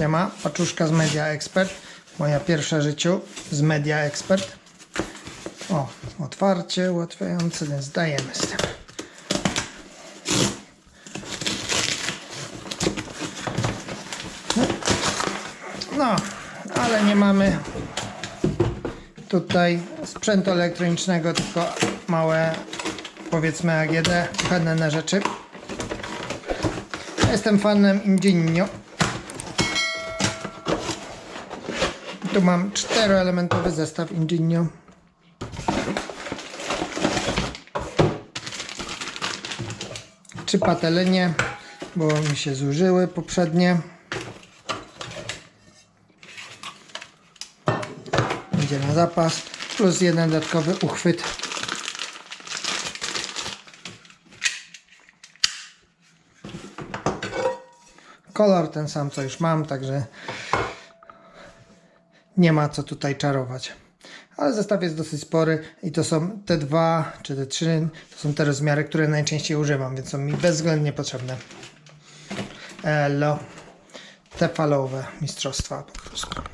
Siema, paczuszka z Media Expert. Moja pierwsza życiu z Media Expert. O, otwarcie ułatwiające, więc dajemy z tym. No, ale nie mamy tutaj sprzętu elektronicznego, tylko małe, powiedzmy AGD, kuchenne rzeczy. Jestem fanem Ingenio. Tu mam czteroelementowy zestaw Ingenio. Trzy patelnie, bo mi się zużyły poprzednie. Będzie na zapas. Plus jeden dodatkowy uchwyt. Kolor ten sam, co już mam, także nie ma co tutaj czarować. Ale zestaw jest dosyć spory i to są te dwa czy te trzy, to są te rozmiary, które najczęściej używam, więc są mi bezwzględnie potrzebne. Elo. Te falowe mistrzostwa po prostu.